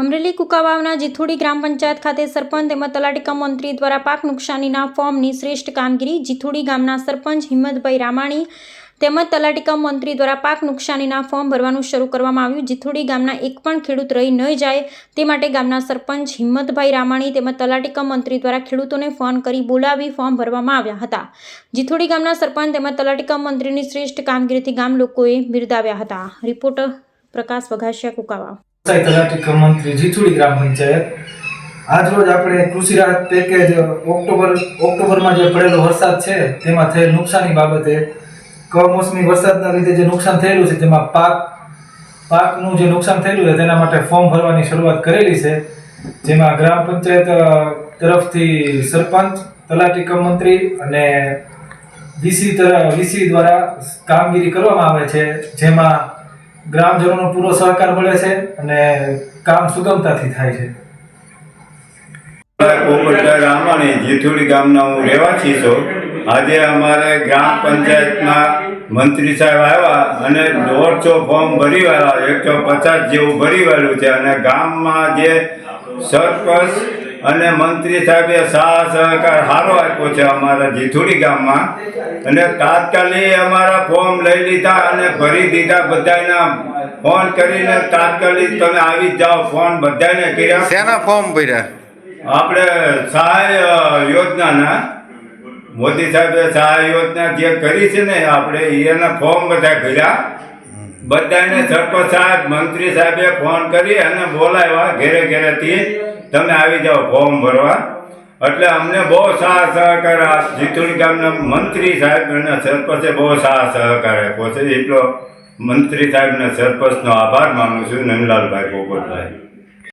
અમરેલી કુકાવાવના જીથોડી ગ્રામ પંચાયત ખાતે સરપંચ તેમજ તલાટી કમ મંત્રી દ્વારા પાક નુકસાનીના ફોર્મની શ્રેષ્ઠ કામગીરી જીથોડી ગામના સરપંચ હિંમતભાઈ રામાણી તેમજ તલાટીકમ મંત્રી દ્વારા પાક નુકસાનીના ફોર્મ ભરવાનું શરૂ કરવામાં આવ્યું. જીથોડી ગામના એક પણ ખેડૂત રહી ન જાય તે માટે ગામના સરપંચ હિંમતભાઈ રામાણી તેમજ તલાટીકમ મંત્રી દ્વારા ખેડૂતોને ફોન કરી બોલાવી ફોર્મ ભરવામાં આવ્યા હતા. જીથોડી ગામના સરપંચ તેમજ તલાટીકમ મંત્રીની શ્રેષ્ઠ કામગીરીથી ગામ લોકોએ બિરદાવ્યા હતા. રિપોર્ટર પ્રકાશ વઘાસિયા કુકાવા તલાટી કમ મંત્રી જીથુડી ગ્રામ પંચાયત. આજરોજ આપણે કૃષિ રાહત પેકેજ ઓક્ટોબર ઓક્ટોબરમાં જે પડેલો વરસાદ છે, તેમાં થયેલ નુકસાની બાબતે કમોસમી વરસાદના લીધે જે નુકસાન થયેલું છે, તેમાં પાક પાકનું જે નુકસાન થયેલું છે, તેના માટે ફોર્મ ભરવાની શરૂઆત કરેલી છે, જેમાં ગ્રામ પંચાયત તરફથી સરપંચ, તલાટી કમ મંત્રી અને વીસી વીસી દ્વારા કામગીરી કરવામાં આવે છે, જેમાં ગ્રામજનોનો પૂરો સહકાર મળે છે અને કામ સુગમતાથી થાય છે. પોપટભાઈ રામાણી જેથુડી ગામના હું રહેવાસી છું. આજે અમારે ગ્રામ પંચાયતના મંત્રી સાહેબ આવ્યા અને દોઢસો ફોર્મ ભરી વાળા, એકસો પચાસ જેવું ભરી વાળ્યું છે અને ગામમાં જે સરપંચ અને મંત્રી સાહેબે સાહ સહકાર સારો આપ્યો છે અમારા જીથુડી ગામમાં. અને તાત્કાલિક અમારા ફોર્મ લઈ લીધા અને ભરી દીધા બધાના ફોન કરીને તાત્કાલિક તમે આવી જાઓ ફોન બધાને કર્યા. શેના ફોર્મ ભર્યા? આપણે સહાય યોજનાના. મોદી સાહેબે સહાય યોજના જે કરી છે ને આપણે એના ફોર્મ બધા ભર્યા. બધાને સરપંચ સાહેબ મંત્રી સાહેબે ફોન કરી અને બોલાવ્યા ઘેરે ઘેરેથી. તમે આવી જાઓ, ફોર્મ ભરવા. એટલે અમને બહુ સાહ સહકાર આ જીતુડી ગામના મંત્રી સાહેબ અને સરપંચે બહુ સાહ સહકાર આપ્યો છે. એટલો મંત્રી સાહેબના સરપંચનો આભાર માનું છું, નંદલાલભાઈ પોપટભાઈ.